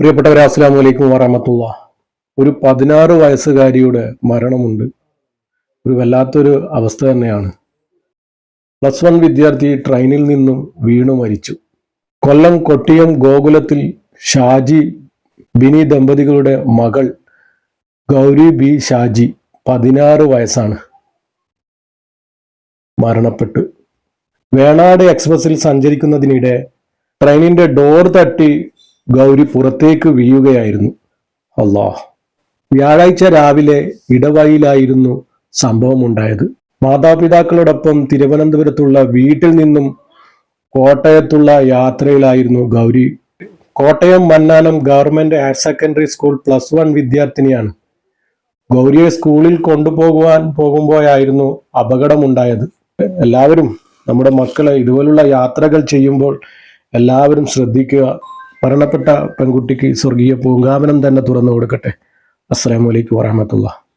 പ്രിയപ്പെട്ടവരെ അസ്സാം വലൈക്കും വറഹമത്തുള്ള ഒരു പതിനാറ് വയസ്സുകാരിയുടെ മരണമുണ്ട്. ഒരു വല്ലാത്തൊരു അവസ്ഥ തന്നെയാണ്. പ്ലസ് വൺ വിദ്യാർത്ഥി ട്രെയിനിൽ നിന്നും വീണു മരിച്ചു. കൊല്ലം കൊട്ടിയം ഗോകുലത്തിൽ ഷാജി ബിനി ദമ്പതികളുടെ മകൾ ഗൗരി ബി ഷാജി പതിനാറ് വയസ്സാണ് മരണപ്പെട്ടു. വേണാട് എക്സ്പ്രസിൽ സഞ്ചരിക്കുന്നതിനിടെ ട്രെയിനിന്റെ ഡോർ തട്ടി ഗൗരി പുറത്തേക്ക് വീഴുകയായിരുന്നു. അള്ളാഹ്. വ്യാഴാഴ്ച രാവിലെ ഇടവഴിയിലായിരുന്നു സംഭവമുണ്ടായത്. മാതാപിതാക്കളോടൊപ്പം തിരുവനന്തപുരത്തുള്ള വീട്ടിൽ നിന്നും കോട്ടയത്തുള്ള യാത്രയിലായിരുന്നു Gouri. Kottayam Mannanam government higher secondary school plus one വിദ്യാർത്ഥിനിയാണ്. ഗൗരിയെ സ്കൂളിൽ കൊണ്ടുപോകുവാൻ പോകുമ്പോഴായിരുന്നു അപകടമുണ്ടായത്. എല്ലാവരും നമ്മുടെ മക്കളെ ഇതുപോലുള്ള യാത്രകൾ ചെയ്യുമ്പോൾ എല്ലാവരും ശ്രദ്ധിക്കുക. മരണപ്പെട്ട പെൺകുട്ടിക്ക് സ്വർഗീയ പൂങ്കാവനം തന്നെ തുറന്നു കൊടുക്കട്ടെ. അസ്സലാമു അലൈക്കും വറഹമത്തുള്ള